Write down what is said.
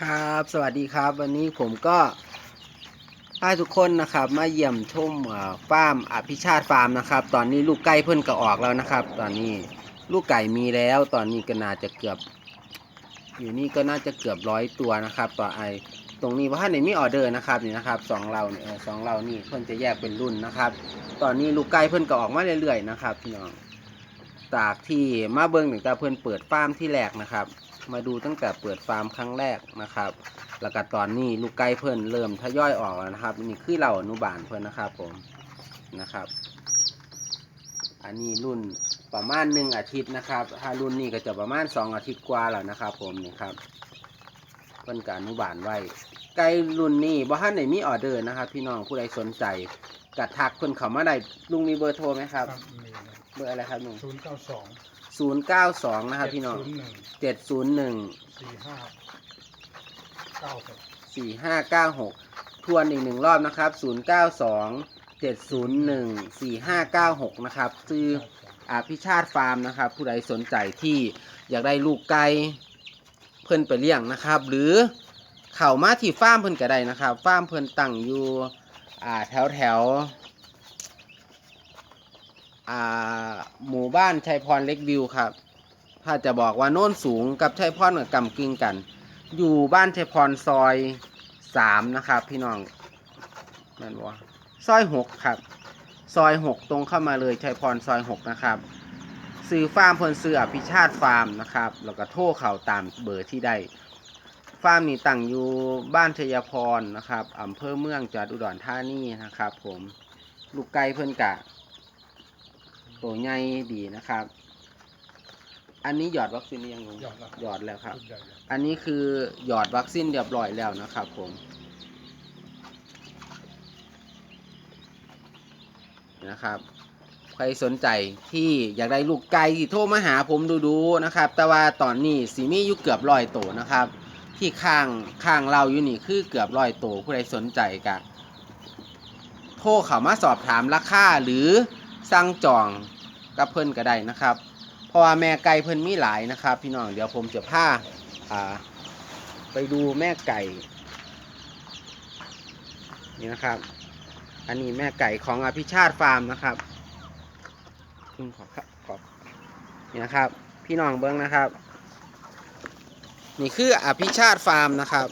ครับ สวัสดีครับ วันนี้ผมก็พาทุกคนนะครับ มาเยี่ยมชมอ่าฟาร์มอภิชาติฟาร์มนะครับ ตอนนี้ลูกไก่เพิ่นก็ออกแล้วนะครับ ตอนนี้ลูกไก่มีแล้ว ตอนนี้ก็น่าจะเกือบ อยู่นี่ก็น่าจะเกือบร้อยตัวนะครับ ต่อไอตรงนี้ว่าท่านไหนมีออเดอร์นะครับนี่นะครับสองเราเนี่ยสองเรานี่เพิ่นจะแยกเป็นรุ่นนะครับ ตอนนี้ลูกไก่เพิ่นก็ออกมาเรื่อยๆนะครับพี่น้องจากที่มาเบิ้งถึงต่เพิ่นเปิดฟาร์มที่แรกนะครับ มาดูตั้งแต่เปิดฟาร์มครั้งแรกนะครับ แล้วก็ตอนนี้ลูกไก่เพิ่นเริ่มทยอยออกแล้วนะครับ นี่คือเราอนุบาลเพิ่นนะครับผมนะครับ อันนี้รุ่นประมาณหนึ่งอาทิตย์นะครับ ถ้ารุ่นนี้ก็จะประมาณสองอาทิตย์กว่าแล้วนะครับ ผมนี่ครับเพิ่นกอนุบาลไว้ไก่รุ่นนี้บ่ทันได้มีออเดอร์นะครับ พี่น้องผู้ใดสนใจกระทักเพิ่นเข้ามาได้ลุงมีเบอร์โทรไหมครับครับมีเบอร์อะไรครับลุงศูนย์เก้าสอง ศูนย์เก้าสองนะครับพี่น้องหนึ่งเจ็ดศูนย์หนึ่งสี่ห้าเก้าหกสี่ห้าเก้าหกทวนอีกหนึ่งรอบนะครับศูนย์เก้าสองเจ็ดศูนย์หนึ่งสี่ห้าเก้าหกนะครับซื้ออาพิชาติฟาร์มนะครับ ผู้ใดสนใจที่อยากได้ลูกไก่เพิ่นไปเลี้ยงนะครับ หรือเข้ามาที่ฟาร์มเพิ่นก็ได้นะครับฟาร์มเพิ่นตั้งอยู่อ่าแถวแถว อ่าหมู่บ้านชัยพรเล็กวิวครับ ถ้าจะบอกว่าโน่นสูงกับชัยพรกับกำกึ่งกัน อยู่บ้านชัยพรซอยสามนะครับ พี่น้องนั่นวะซอยหกครับ ซอยหกตรงเข้ามาเลยชัยพรซอยหกนะครับซื้อฟาร์มเพิ่นซื้ออภิชาติฟาร์มนะครับแล้วก็โทรเขาตามเบอร์ที่ได้ฟาร์มนี้ตั้งอยู่บ้านชัยพรนะครับอำเภอเมืองจังหวัดอุดรธานีนะครับ ผมลูกไก่เพิ่นกะ ตัวใหญ่ดีนะครับ อันนี้หยอดวัคซีนหรือยังลุงหยอดแล้ว หยอดแล้วครับชุดใหญ่อันนี้คือหยอดวัคซีนเรียบร้อยแล้วนะครับผมนะครับใครสนใจที่อยากได้ลูกไก่ที่โทรมาหาผมดูๆนะครับ แต่ว่าตอนนี้สีมีอยู่เกือบร้อยโตวนะครับ ที่ข้างข้างเราอยู่นี่คือเกือบร้อยโตวผู้ใดสนใจกะโทรเข้ามาสอบถามราคาหรือ สั่งจองกับเพิ่นก็ได้นะครับ เพราะว่าแม่ไก่เพิ่นมีหลายนะครับ พี่น้องเดี๋ยวผมจะพาอ่าไปดูแม่ไก่ นี่นะครับ อันนี้แม่ไก่ของอภิชาติฟาร์มนะครับอืมขอครับขอนี่นะครับ พี่น้องเบิ้งนะครับ นี่คืออภิชาติฟาร์มนะครับ